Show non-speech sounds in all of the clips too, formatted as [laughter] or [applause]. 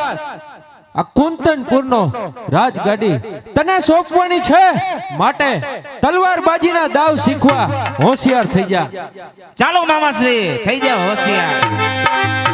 હરચંદ્રાસ આ કુંતનપુર નો રાજગાડી તને સોંપવાની છે. માટે તલવારબાજીના દાવ શીખવા હોશિયાર થઈ જા. ચાલો મામાશ્રી થઈ જાઓ હોશિયાર.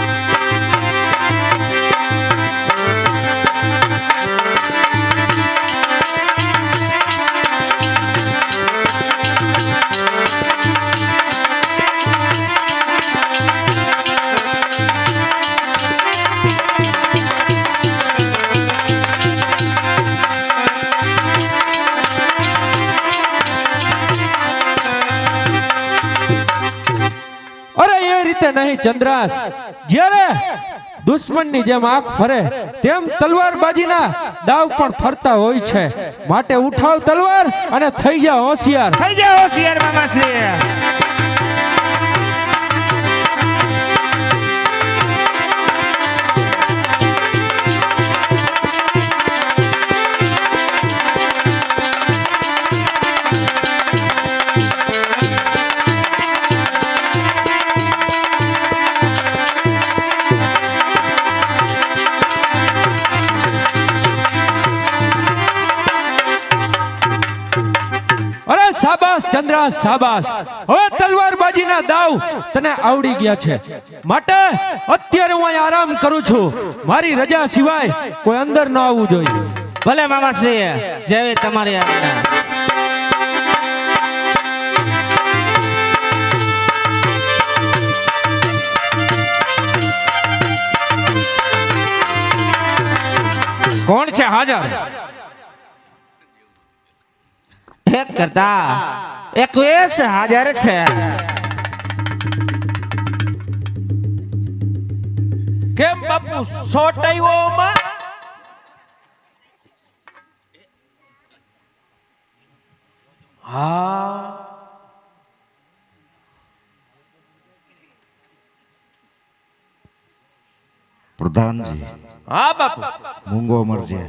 રીતે ચંદ્રાસ. જ્યારે દુશ્મનની જેમ આંખ ફરે, તેમ તલવારબાજીના દાવ પણ ફરતા હોય છે. માટે ઉઠાવ તલવાર અને થઈ જા હોશિયાર. થઈ જાઓ હોશિયાર મામાશ્રી ચંદ્રાસ હવે તલવારબાજીના દાવ તને આવડી ગયા છે. માટે અત્યારે હું અહીં આરામ કરું છું. મારી રજા સિવાય કોઈ અંદર ન આવવું જોઈએ. ભલે મામાશ્રી જેવી તમારી કોણ છે હાજર? એક કરતા. એકવીસ હાજર છે. કેમ બાપુ સોટાઈઓમાં હા. પ્રધાનજી હા બાપુ. મૂંગો મરજે.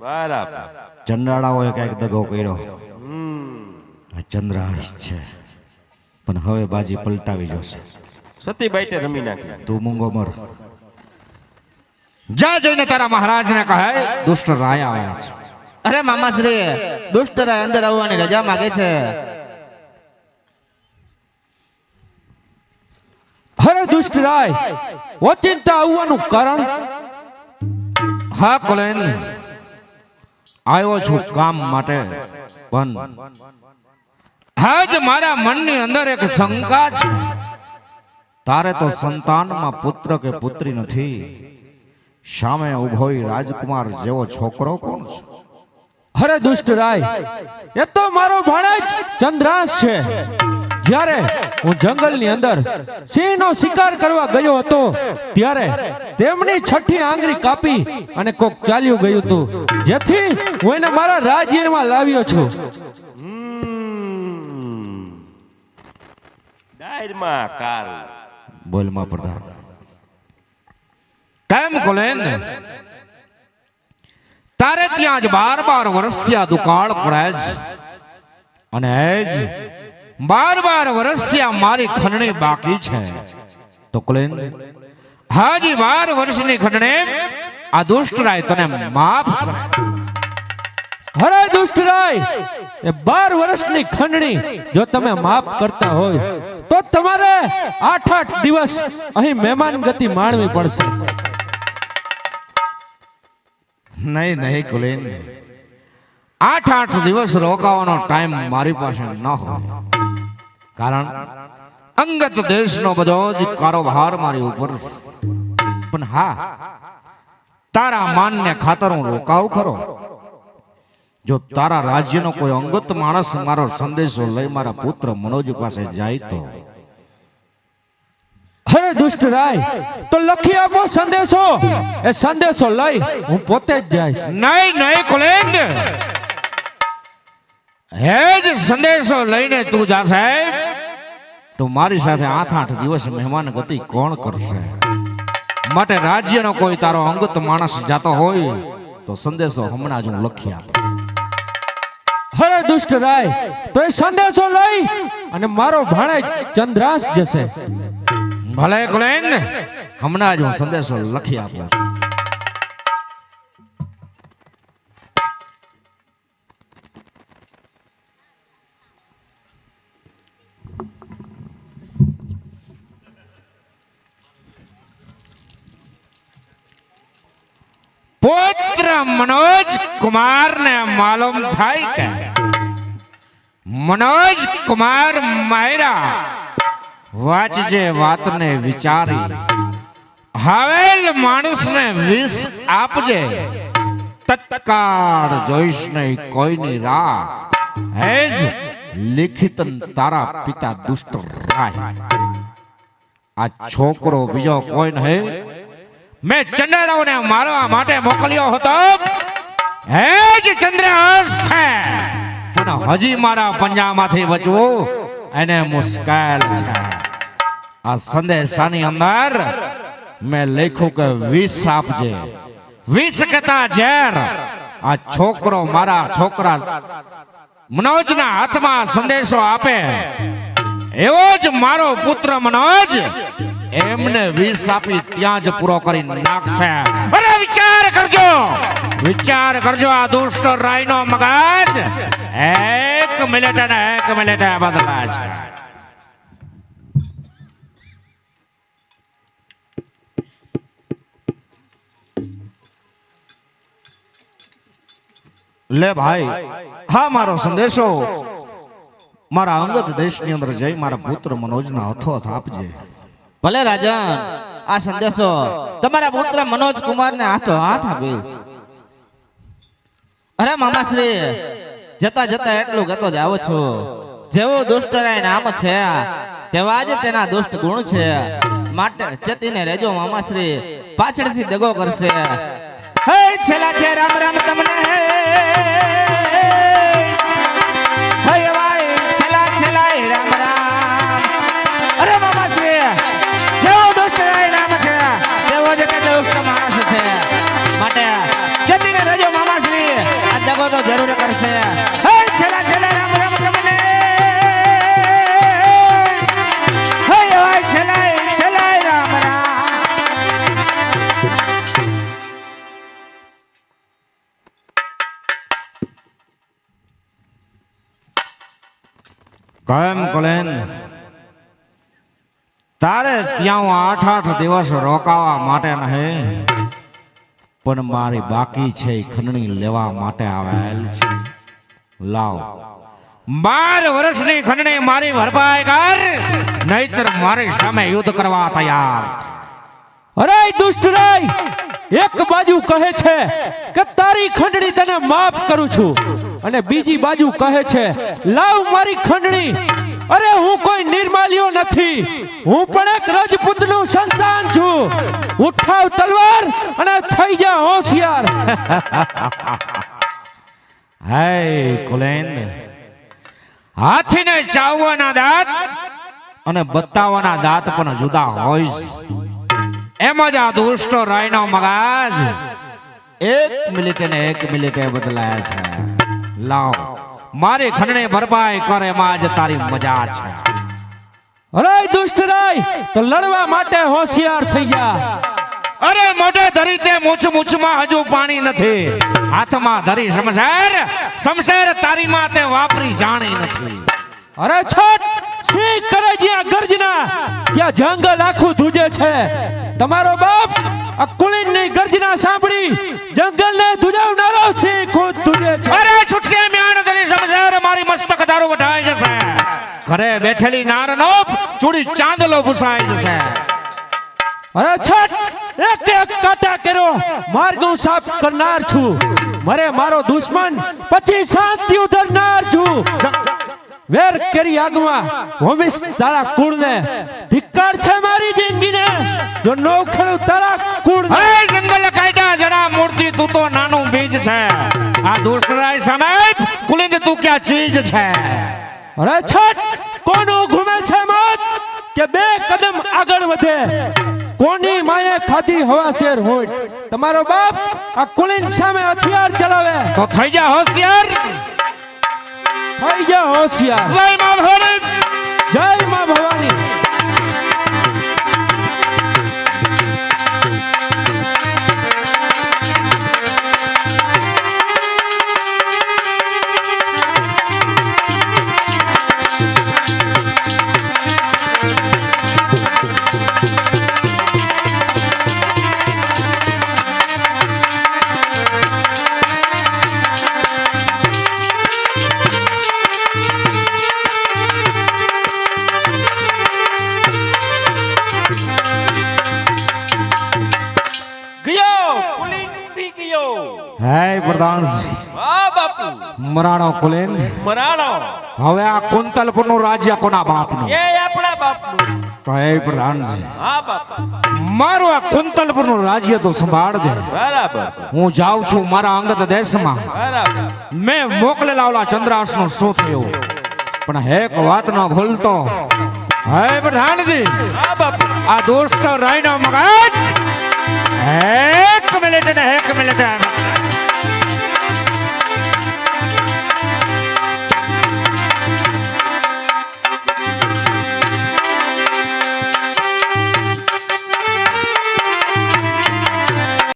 બરાબર. ચંડાળાઓએ કંઈક દગો કર્યો. ચંદ્રાશ છે. પણ હવે બાજી પલટાવી જોશે. સતી બાઈટે રમી નાખી. તું મૂંગો મર. જા જઈને તારા મહારાજને કહે દુષ્ટ રાય આવ્યા છે. અરે મામાશ્રી દુષ્ટ રાય અંદર આવવાની રજા માગે છે. અરે દુષ્ટ રાય ઓચિંતા આવવાનું કારણ? હા કોલેન. આવ્યો છું કામ માટે. પણ આજ મારા મનની અંદર એક શંકા છે. તારે તો સંતાનમાં પુત્ર કે પુત્રી નથી. સામે ઊભો રાજકુમાર જેવો છોકરો કોણ છે? અરે દુષ્ટ રાય, એ તો મારો ભાણેજ ચંદ્રાસ છે. જ્યારે હું જંગલની અંદર સિંહનો શિકાર કરવા ગયો હતો, ત્યારે તેમની છઠ્ઠી આંગળી કાપી અને કોક ચાલ્યું ગયું હતું. જેથી હું એને મારા રાજ્યમાં લાવ્યો છું. ડાયરમાં કારું બોલમાં પ્રધાન કેમ કોલેન તારે ત્યાં જ બાર બાર વર્ષથી આ દુકાળ પડે જ. અને એજ બાર બાર વર્ષથી આ મારી ખંડણી બાકી છે. તો કોલેન, હાજી બાર વર્ષની ખંડણી આ દુષ્ટ રાય તને માફ કરે અરે દુષ્ટ એ બાર વર્ષની ખંડણી જો તમે માફ કરતા હોય, તો તમારે આઠ આઠ દિવસ અહીં મહેમાન ગતિ માણવી પડશે. નહીં નહીં, કુલેન. આઠ આઠ દિવસ રોકાવાનો ટાઈમ મારી પાસે ન હોય. કારણ અંગત દેશનો બધો જ કારોબાર મારી ઉપર પણ હા, તારા માનને ખાતર હું રોકાવ ખરો? જો તારા રાજ્યનો કોઈ અંગત માણસ મારો સંદેશો લઈ મારા પુત્ર મનોજ પાસે જાય તો? અરે દુષ્ટ રાય તો લખી આપો સંદેશો. એ સંદેશો લઈ હું પોતે જ જઈશ. નહીં નહીં કોલેન્ડ હે જ સંદેશો લઈને તું જાશે. તો મારી સાથે આઠ આઠ દિવસ મહેમાન ગતિ કોણ કરશે? માટે રાજ્યનો કોઈ તારો અંગત માણસ જાતો હોય તો સંદેશો હમણાં જ હું લખી આપું. અરે દુષ્ટ રાય, તો એ સંદેશો લઈ અને મારો ભાણેજ ચંદ્રાસ જશે. ભલે કુલેન હમણાં જ હું સંદેશો લખી આપું. પુત્ર મનોજ કુમાર ને માલુમ થાય કે મનોજ કુમાર માયરા. વાંચજે વાતને વિચારી. હાવેલ માણસને વિષ આપજે. તત્કાળ જોઈશ નહીં કોઈની રાહ. હેજ લિખિતન તારા પિતા દુષ્ટ રાય આ છોકરો બીજો કોઈ નહીં. મેં ચંદ્રાવને મારવા માટે મોકલ્યો હતો. હેજ છે. પણ હજી મારા પંજામાંથી બચવું એને મુશ્કેલ છે. આ સંદેશાની અંદર મેં લખ્યું કે વિષ આપજે. વિષ કરતા ઝેર. આ છોકરો મારા છોકરા મનોજના હાથમાં સંદેશો આપે. એવો જ મારો પુત્ર મનોજ એમને વિષ આપી ત્યાં જ પૂરો કરી નાખશે. અરે વિચાર કરજો. વિચાર કરજો આ દુષ્ટ રાયનો મગજ. એક મિનિટ અને એક મિનિટ બદલા છે લે ભાઈ હા મારો સંદેશો. મારા અંગત દેશની અંદર જઈ મારા પુત્ર મનોજના હથોહથ આપજે. ભલે રાજન આ સંદેશો તમારા પુત્ર મનોજ કુમાર ને હાથો હાથ આપીશ અરે મામાશ્રી જતા જતા એટલું ગતો જાવ છો. જેવો દુષ્ટરાય નામ છે તેવા જ તેના દુષ્ટ ગુણ છે. માટે ચેતીને રેજો મામાશ્રી. પાછળથી દગો કરશે. હે છેલા છે રામ રામ તમને. હે ભાઈ છેલા છેલા રામ રામ. અરે મામાશ્રી જેવો દુષ્ટ નામ છે તેવો જ કે દુષ્ટ માણસ છે. માટે જતીને રહેજો મામાશ્રી. આ દગો તો જરૂર કરશે. તારે ત્યાં હું આઠ આઠ દિવસ રોકાવા માટે નહીં, પણ મારી બાકી છે એ ખંડણી લેવા માટે આવેલ છે. લાવ. બાર વર્ષની ખંડણી મારી ભરપાઈ કર, નહીતર મારી સામે યુદ્ધ કરવા તૈયાર. અરે, દુષ્ટ રાય, એક બાજુ કહે છે કે તારી ખંડણી તને માફ કરું છું, અને બીજી બાજુ કહે છે, લાવ મારી ખંડણી. અરે હું કોઈ નિર્માલ્યો નથી. હું પણ એક રજપૂતનું સંતાન છું. ઉઠાવ તલવાર અને થઈ જા હોશિયાર. [laughs] હાય કુલેન હાથીને ચાવવાના દાંત અને બતાવવાના દાંત પણ જુદા હોય એમ જ આ દુષ્ટ રાયનો મગાજ એક મિનિટે ને એક મિનિટે બદલાયા છે. લાવ. મારી ખંડણી ભરપાઈ કરે માં જ તારી મજા છે. અરે દુષ્ટ રાય તો લડવા માટે હોશિયાર થઈ ગયા. અરે મોઢે ધરી તે મૂછ મૂછમાં હજુ પાણી નથી. હાથમાં ધરી શમશેર શમશેર તારી માં તે વાપરી જાણી નથી. અરે છોટ સિંહ કરે જ્યાં ગર્જના ત્યાં જંગલ આખું ધૂજે છે. તમારો બાપ આ કુલીનની ગર્જના સાંભળી જંગલને ધુજાવનારો સિંહ ખુદ ધૂજે છે. અરે છૂટકે મ્યાણ ઘરે બેઠેલી નારનો ચૂડી ચાંદલો ભૂસાઈ જશે. અરે છટ! એક એક કાટા કર્યો. માર્ગ હું સાફ કરનાર છું. મરે મારો દુશ્મન પછી શાંતિ ઉધરનાર છું. વેર કરી આગમાં હોમિસ તારા કુળને. ધિક્કાર છે મારી જિંદગીને. જો નો ખેડું તારા કુળને. અરે જંગલ કાયદા જણા મૂર્તિ તું તો નાનું બીજ છે. આ દુષ્ટરાય સમય કુલિંદ તું ક્યાં ચીજ છે? અરે છટ કોનું ઘૂમે છે મત કે બે કદમ આગળ વધે? કોની માએ ખાધી હવા શેર હોય? તમારો બાપ આ કુલીન સામે હથિયાર ચલાવે. તો થઈ જા હોશિયાર. થઈ જા હોશિયાર. જય હે પ્રધાનજી મરાણો કુલેન. મરાણો. હવે આ કુંતલપુરનું રાજ્ય કોના બાપનું? એ આપણા બાપનું. તો હે પ્રધાનજી હા બાપા. મારું આ કુંતલપુરનું રાજ્ય તો સંભાળજે. બરાબર. હું જાઉં છું મારા અંગત દેશમાં. બરાબર. મેં મોકલેલા ઓલા ચંદ્રાસનો શું થયો? પણ એક વાત ન ભૂલતો. હે પ્રધાનજી હા બાપુ. આ દોસ્ત રાયનો મગજ. એક મિનિટ ને એક મિનિટ.